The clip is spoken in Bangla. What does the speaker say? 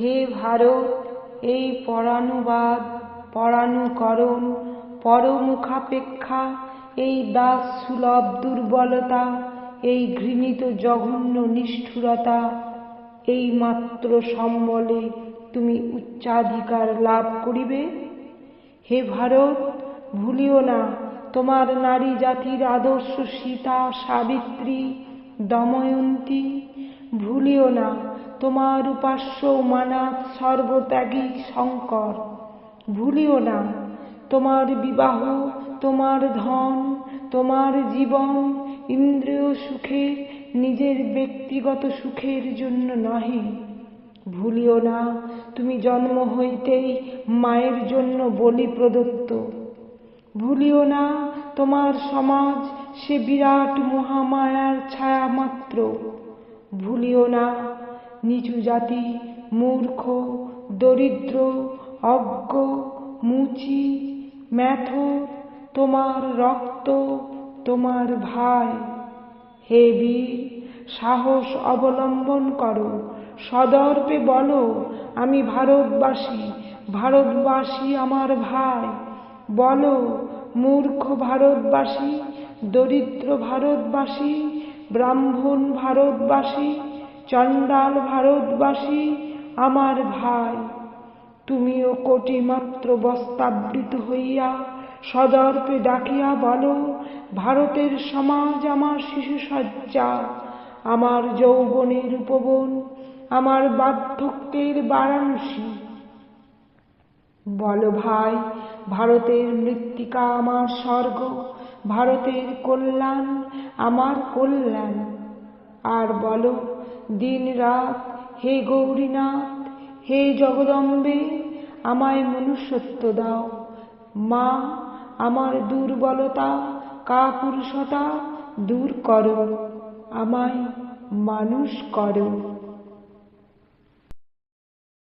হে ভারত, এই পরাণুবাদ পরাণুকরণ পরমুখাপেক্ষা, এই দাস সুলভ দুর্বলতা, এই ঘৃণিত জঘন্য নিষ্ঠুরতা, এই মাত্র সম্বলে তুমি উচ্চাধিকার লাভ করিবে? হে ভারত, ভুলিও না, তোমার নারী জাতির আদর্শ সীতা, সাবিত্রী, দময়ন্তী, ভুলিও না তোমার উপাস্য মানাত সর্বত্যাগী শঙ্কর, ভুলিও না। তোমার বিবাহ, তোমার ধন, তোমার জীবন ইন্দ্রিয় সুখের নিজের ব্যক্তিগত সুখের জন্য নহে। ভুলিও না, তুমি জন্ম হইতেই মায়ের জন্য বলি প্রদত্ত। ভুলিও না, তোমার সমাজ সে বিরাট মহামায়ার ছায়া মাত্র। ভুলিও না নিচু জাতি, মূর্খ, দরিদ্র, অজ্ঞ, মুচি ম্যাথ তোমার রক্ত, তোমার ভাই। হে বীর, সাহস অবলম্বন করো, সদর্পে বলো, আমি ভারতবাসী ভারতবাসী আমার ভাই। বলো, মূর্খ ভারতবাসী, দরিদ্র ভারতবাসী, ব্রাহ্মণ ভারতবাসী চণ্ডাল ভারতবাসী, আমার ভাই। তুমিও কোটিমাত্র বস্তাবৃত হইয়া সদর্পে ডাকিয়া বলো, ভারতের সমাজ আমার শিশুসজ্জা, আমার যৌবনের উপবন, আমার বার্ধক্যের বারাণসী বল ভাই, ভারতের মৃত্তিকা আমার স্বর্গ, ভারতের কল্যাণ আমার কল্যাণ। আর বল দিন রাত, হে গৌরীনাথ, হে জগদম্বে, আমায় মনুষ্যত্ব দাও। মা, আমার দুর্বলতা, কাপুরুষতা দূর করো, আমায় মানুষ করো।